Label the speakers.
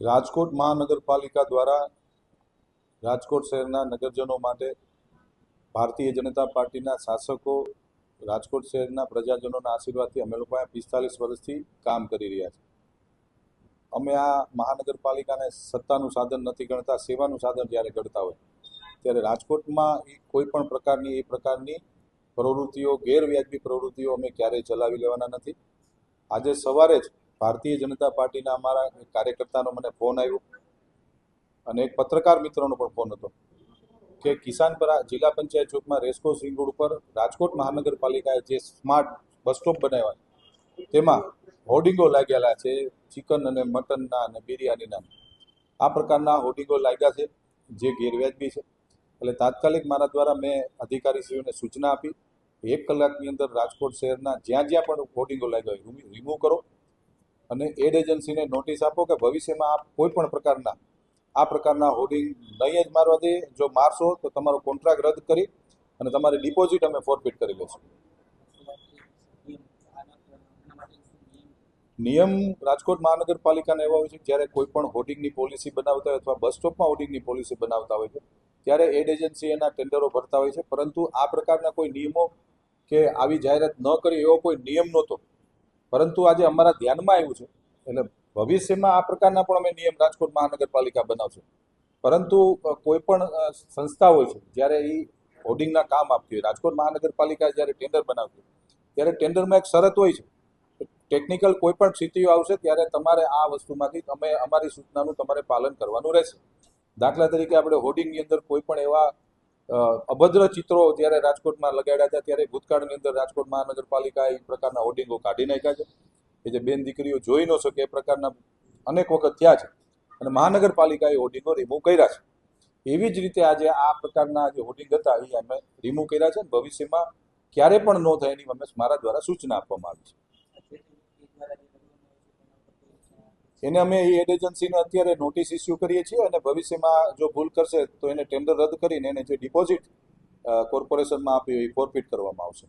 Speaker 1: રાજકોટ મહાનગરપાલિકા દ્વારા રાજકોટ શહેરના નગરજનો માટે ભારતીય જનતા પાર્ટીના શાસકો રાજકોટ શહેરના પ્રજાજનોના આશીર્વાદથી અમે લોકો અહીંયા પિસ્તાલીસ વર્ષથી કામ કરી રહ્યા છીએ. અમે આ મહાનગરપાલિકાને સત્તાનું સાધન નથી ગણતા, સેવાનું સાધન જ્યારે ગણતા હોય, ત્યારે રાજકોટમાં કોઈ પણ પ્રકારની, એ પ્રકારની પ્રવૃત્તિઓ, ગેરવ્યાજબી પ્રવૃત્તિઓ અમે ક્યારેય ચલાવી લેવાના નથી. આજે સવારે જ ભારતીય જનતા પાર્ટીના અમારા કાર્યકર્તાનો મને ફોન આવ્યો અને એક પત્રકાર મિત્રોનો પણ ફોન હતો કે કિસાનપરા જિલ્લા પંચાયત ચોકમાં રેસકોર્સ રિંગ રોડ ઉપર રાજકોટ મહાનગરપાલિકાએ જે સ્માર્ટ બસ સ્ટોપ બનાવ્યા તેમાં હોર્ડિંગો લાગેલા છે, ચિકન અને મટનના અને બિરયાનીના. આ પ્રકારના હોર્ડિંગો લાગ્યા છે, જે ગેરવ્યાજબી છે. એટલે તાત્કાલિક મારા દ્વારા મેં અધિકારીશ્રીઓને સૂચના આપી, એક કલાકની અંદર રાજકોટ શહેરના જ્યાં જ્યાં પણ હોર્ડિંગો લાગ્યા હોય રિમૂવ કરો. અને એડ એજન્સીને નોટિસ આપો કે ભવિષ્યમાં આપ કોઈ પણ પ્રકારના, આ પ્રકારના હોર્ડિંગ નહીં જ મારવા દે. જો મારશો તો તમારો કોન્ટ્રાક્ટ રદ કરી અને તમારી ડિપોઝિટ અમે ફોરફિટ કરી લઈશું નિયમ રાજકોટ મહાનગરપાલિકાના એવા હોય છે જ્યારે કોઈ પણ હોર્ડિંગની પોલિસી બનાવતા હોય અથવા બસ સ્ટોપમાં હોર્ડિંગની પોલિસી બનાવતા હોય છે, ત્યારે એડ એજન્સી એના ટેન્ડરો ભરતા હોય છે. પરંતુ આ પ્રકારના કોઈ નિયમો કે આવી જાહેરાત ન કરી એવો કોઈ નિયમ નહોતો. પરંતુ આજે અમારા ધ્યાનમાં આવ્યું છે એટલે ભવિષ્યમાં આ પ્રકારના પણ અમે નિયમ રાજકોટ મહાનગરપાલિકા બનાવશું. પરંતુ કોઈ પણ સંસ્થા હોય છે, જ્યારે એ હોર્ડિંગના કામ આપતી હોય, રાજકોટ મહાનગરપાલિકા જ્યારે ટેન્ડર બનાવતી ત્યારે ટેન્ડરમાં એક શરત હોય છે ટેકનિકલ કોઈ પણ સ્થિતિઓ આવશે ત્યારે તમારે આ વસ્તુમાંથી તમે અમારી સૂચનાનું તમારે પાલન કરવાનું રહેશે. દાખલા તરીકે આપણે હોર્ડિંગની અંદર કોઈ પણ એવા અભદ્ર ચિત્રો જ્યારે રાજકોટમાં લગાડ્યા હતા, ત્યારે ભૂતકાળની અંદર રાજકોટ મહાનગરપાલિકા એ પ્રકારના હોર્ડિંગો કાઢી નાખ્યા છે. કે જે બેન દીકરીઓ જોઈ ન શકે એ પ્રકારના અનેક વખત થયા છે. અને મહાનગરપાલિકાએ હોર્ડિંગો રિમૂવ કર્યા છે. એવી જ રીતે આજે આ પ્રકારના જે હોર્ડિંગ હતા, એ અમે રિમૂવ કર્યા છે ભવિષ્યમાં ક્યારે પણ ન થાય એની અમે મારા દ્વારા સૂચના આપવામાં આવી છે. એને અમે એ એડ એજન્સીને અત્યારે નોટિસ ઇસ્યુ કરીએ છીએ અને ભવિષ્યમાં જો ભૂલ કરશે તો એને ટેન્ડર રદ કરીને એને જે ડિપોઝિટ કોર્પોરેશનમાં આપી એ ફોરફિટ કરવામાં આવશે.